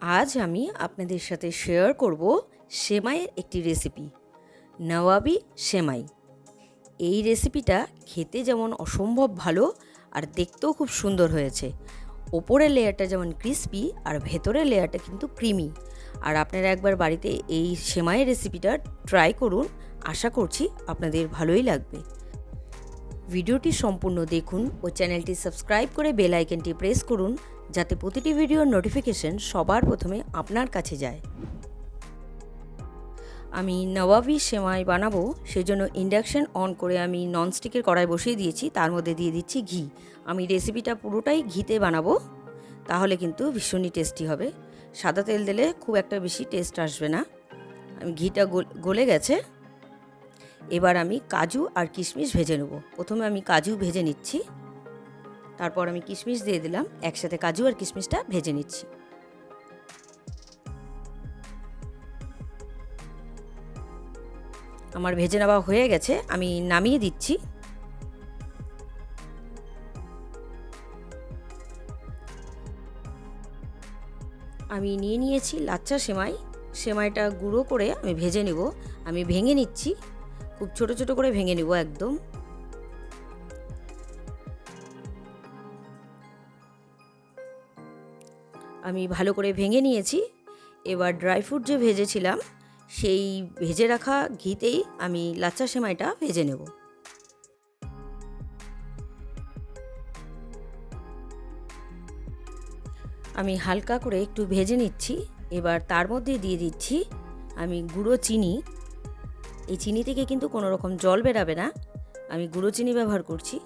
আজ আমি আপনাদের সাথে শেয়ার করব সেমাইয়ের একটি রেসিপি নওয়াবি সেমাই। এই রেসিপিটা খেতে যেমন অসম্ভব ভালো আর দেখতেও খুব সুন্দর হয়েছে। ওপরের লেয়ারটা যেমন ক্রিস্পি আর ভেতরের লেয়ারটা কিন্তু ক্রিমি আর আপনারা একবার বাড়িতে এই সেমাইয়ের রেসিপিটা ট্রাই করুন, আশা করছি আপনাদের ভালোই লাগবে। ভিডিওটি সম্পূর্ণ দেখুন ও চ্যানেলটি সাবস্ক্রাইব করে বেল আইকনটি প্রেস করুন যাতে প্রতিটি ভিডিওর নোটিফিকেশন সবার প্রথমে আপনার কাছে যায়। আমি নবাবি সেমাই বানাবো, সেজন্য ইন্ডাকশন অন করে আমি ননস্টিকের কড়াই বসিয়ে দিয়েছি, তার মধ্যে দিয়ে দিচ্ছি ঘি। আমি রেসিপিটা পুরোটাই ঘিতে বানাবো, তাহলে কিন্তু ভীষণই টেস্টি হবে। সাদা তেল দিলে খুব একটা বেশি টেস্ট আসবে না। আমি ঘিটা গলে গেছে। এবার আমি কাজু আর কিশমিশ ভেজে নেব। প্রথমে আমি কাজু ভেজে নিচ্ছি। তারপর আমি কিশমিশ দিয়ে দিলাম, একসাথে কাজু আর কিশমিশটা ভেজে নিচ্ছি। আমার ভেজে নেওয়া হয়ে গেছে, আমি নামিয়ে দিচ্ছি। আমি নিয়ে নিয়েছি লাচ্চা সেমাই, সেমাইটা গুঁড়ো করে আমি ভেজে নেব। আমি ভেঙে নিচ্ছি, খুব ছোট ছোট করে ভেঙে নেব একদম। আমি ভালো করে ভেঙে নিয়েছি। এবার ড্রাই ফ্রুট যে ভেজেছিলাম, সেই ভেজে রাখা ঘিতেই আমি লাচ্চা সেমাইটা ভেজে নেব। আমি হালকা করে একটু ভেজে নিচ্ছি। এবার তার মধ্যে দিয়ে দিচ্ছি আমি গুঁড়ো চিনি। এই চিনি থেকে কিন্তু কোনো রকম জল বেরাবে না। আমি গুঁড়ো চিনি ব্যবহার করছি।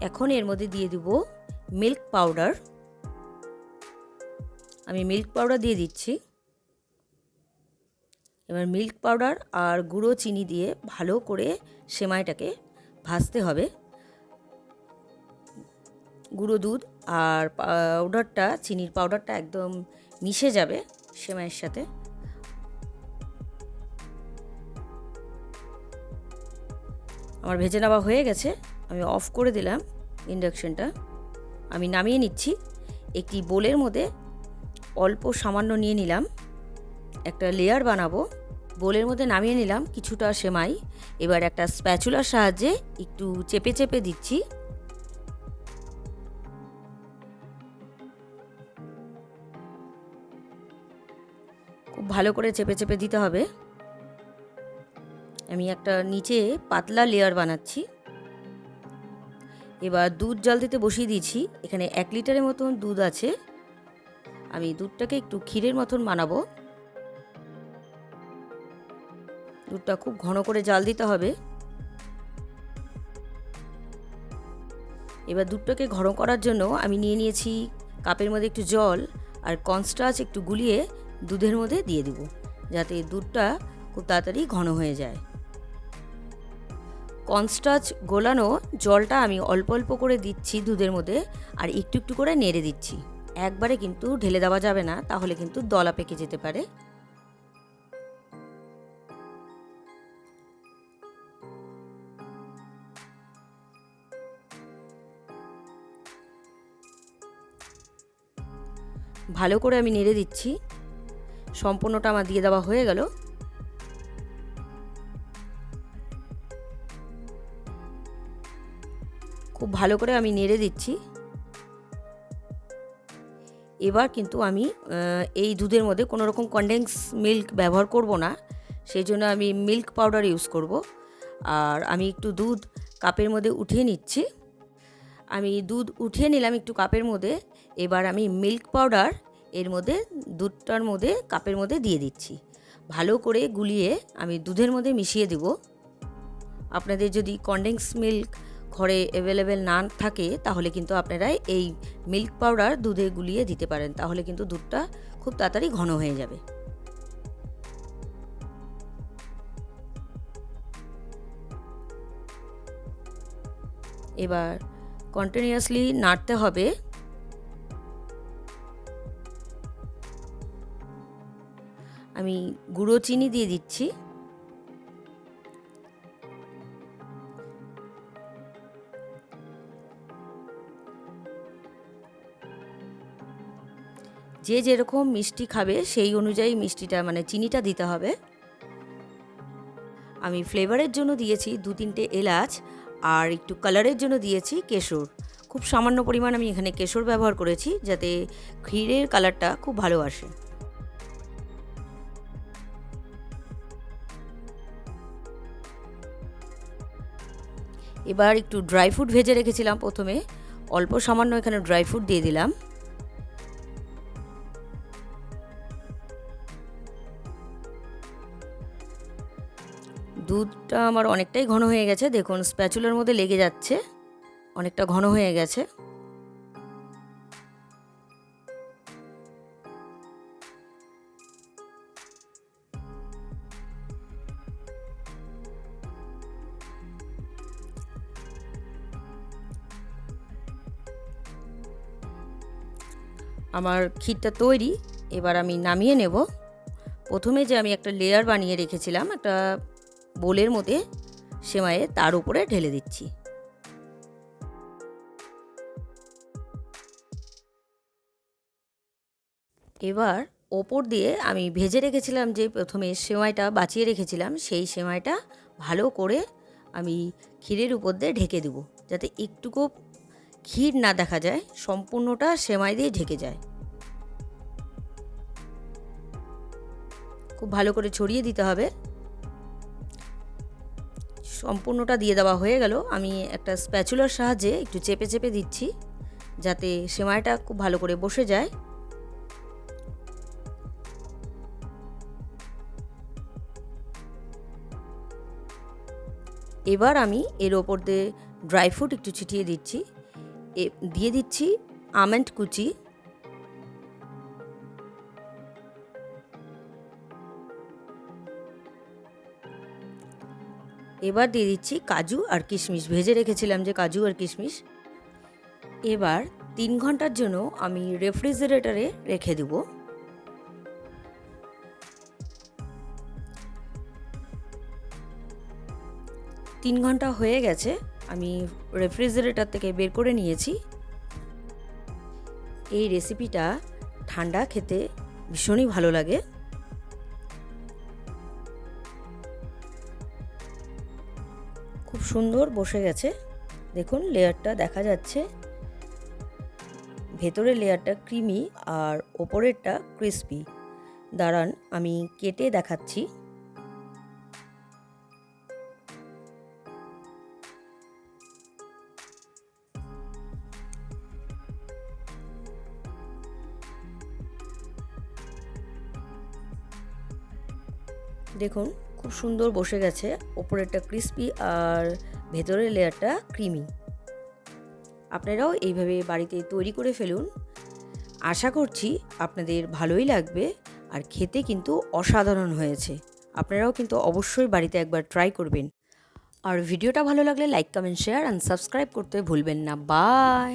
এখন এর মধ্যে দিয়ে দেব মিল্ক পাউডার। আমি মিল্ক পাউডার দিয়ে দিচ্ছি। এবার মিল্ক পাউডার আর গুঁড়ো চিনি দিয়ে ভালো করে সেমাইটাকে ভাজতে হবে। গুঁড়ো দুধ আর পাউডারটা, চিনির পাউডারটা একদম মিশে যাবে সেমাইয়ের সাথে। আমার ভেজে নেওয়া হয়ে গেছে। আমি অফ করে দিলাম ইন্ডাকশনটা। আমি নামিয়ে নিচ্ছি। একটি বোলের মধ্যে অল্প সামান্য নিয়ে নিলাম। একটা লেয়ার বানাবো। বোলের মধ্যে নামিয়ে নিলাম কিছুটা সেমাই। এবার একটা স্প্যাচুলার সাহায্যে একটু চেপে চেপে দিচ্ছি। খুব ভালো করে চেপে চেপে দিতে হবে। আমি একটা নিচে পাতলা লেয়ার বানাচ্ছি। এবার দুধ জাল দিতে বসিয়ে দিয়েছি। এখানে এক লিটারের মতন দুধ আছে। আমি দুধটাকে একটু ক্ষীরের মতন বানাবো। দুধটা খুব ঘন করে জাল দিতে হবে। এবার দুধটাকে ঘন করার জন্য আমি নিয়ে নিয়েছি কাপের মধ্যে একটু জল আর কনস্টাচ একটু গুলিয়ে দুধের মধ্যে দিয়ে দিব, যাতে দুধটা খুব তাড়াতাড়ি ঘন হয়ে যায়। কনস্টাচ গোলানো জলটা আমি অল্প অল্প করে দিচ্ছি দুধের মধ্যে আর একটু একটু করে নেড়ে দিচ্ছি। একবারে কিন্তু ঢেলে দেওয়া যাবে না, তাহলে কিন্তু দলা পেকে যেতে পারে। ভালো করে আমি নেড়ে দিচ্ছি। সম্পূর্ণটা আমার দিয়ে দেওয়া হয়ে গেল। ভালো করে আমি নেড়ে দিচ্ছি। এবার কিন্তু আমি এই দুধের মধ্যে কোনো রকম কনডেন্স মিল্ক ব্যবহার করব না সেই জন্য আমি মিল্ক পাউডার ইউজ করব। আর আমি একটু দুধ কাপের মধ্যে উঠিয়ে নিচ্ছি। আমি দুধ উঠিয়ে নিলাম একটু কাপের মধ্যে, এবার আমি মিল্ক পাউডার এর মধ্যে দুধটার মধ্যে কাপের মধ্যে দিয়ে দিচ্ছি। ভালো করে গুলিয়ে আমি দুধের মধ্যে মিশিয়ে দেব। আপনাদের যদি কনডেন্স মিল্ক ঘরে অ্যাভেলেবেল না থাকে, তাহলে কিন্তু আপনারা এই মিল্ক পাউডার দুধে গুলিয়ে দিতে পারেন, তাহলে কিন্তু দুধটা খুব তাড়াতাড়ি ঘন হয়ে যাবে। এবার কন্টিনিউয়াসলি নাড়তে হবে। আমি গুঁড়ো চিনি দিয়ে দিচ্ছি। যে যেরকম মিষ্টি খাবে, সেই অনুযায়ী মিষ্টিটা মানে চিনিটা দিতে হবে। আমি ফ্লেভারের জন্য দিয়েছি দু তিনটে এলাচ আর একটু কালারের জন্য দিয়েছি কেশর। খুব সামান্য পরিমাণ আমি এখানে কেশর ব্যবহার করেছি যাতে ক্ষীরের কালারটা খুব ভালো আসে। এবার একটু ড্রাই ফ্রুট ভেজে রেখেছিলাম প্রথমে। অল্প সামান্য এখানে ড্রাই ফ্রুট দিয়ে দিলাম। দুধটা আমার অনেকটাই ঘন হয়ে গেছে। দেখুন, স্প্যাচুলার মধ্যে লেগে যাচ্ছে। অনেকটা ঘন হয়ে গেছে। আমার ক্ষীরটা তৈরি। এবার আমি নামিয়ে নেব। প্রথমে যে আমি একটা লেয়ার বানিয়ে রেখেছিলাম, একটা বোলের মধ্যে সেমাইয়ে তার উপরে ঢেলে দিচ্ছি। এবার ওপর দিয়ে আমি ভেজে রেখেছিলাম যে প্রথমে সেমাইটা বাঁচিয়ে রেখেছিলাম, সেই সেমাইটা ভালো করে আমি ক্ষীরের উপর দিয়ে ঢেকে দেবো, যাতে একটুকু ক্ষীর না দেখা যায়, সম্পূর্ণটা সেমাই দিয়ে ঢেকে যায়। খুব ভালো করে ছড়িয়ে দিতে হবে। সম্পূর্ণটা দিয়ে দেওয়া হয়ে গেল। আমি একটা স্প্যাচুলার সাহায্যে একটু চেপে চেপে দিচ্ছি, যাতে সেমাইটা খুব ভালো করে বসে যায়। এবার আমি এর ওপর দিয়ে ড্রাই ফ্রুট একটু ছিটিয়ে দিচ্ছি। দিয়ে দিচ্ছি আমন্ড কুচি। এবার দিয়ে দিচ্ছি কাজু আর কিশমিশ। ভেজে রেখেছিলাম যে কাজু আর কিশমিশ। এবার তিন ঘণ্টার জন্য আমি রেফ্রিজারেটরে রেখে দেব। তিন ঘণ্টা হয়ে গেছে, আমি রেফ্রিজারেটর থেকে বের করে নিয়েছি। এই রেসিপিটা ঠান্ডা খেতে ভীষণই ভালো লাগে। খুব সুন্দর বসে গেছে। দেখুন, লেয়ারটা দেখা যাচ্ছে। ভেতরের লেয়ারটা ক্রিমি আর ওপরেরটা ক্রিস্পি। দাঁড়ান, আমি কেটে দেখাচ্ছি। দেখুন খুব সুন্দর বসে গেছে। ওপরেরটা ক্রিস্পি আর ভেতরের লেয়ারটা ক্রিমি আপনারাও এইভাবে বাড়িতে তৈরি করে ফেলুন। আশা করছি আপনাদের ভালোই লাগবে আর খেতে কিন্তু অসাধারণ হয়েছে। আপনারাও কিন্তু অবশ্যই বাড়িতে একবার ট্রাই করবেন। আর ভিডিওটা ভালো লাগলে like comment share and subscribe করতে ভুলবেন না। বাই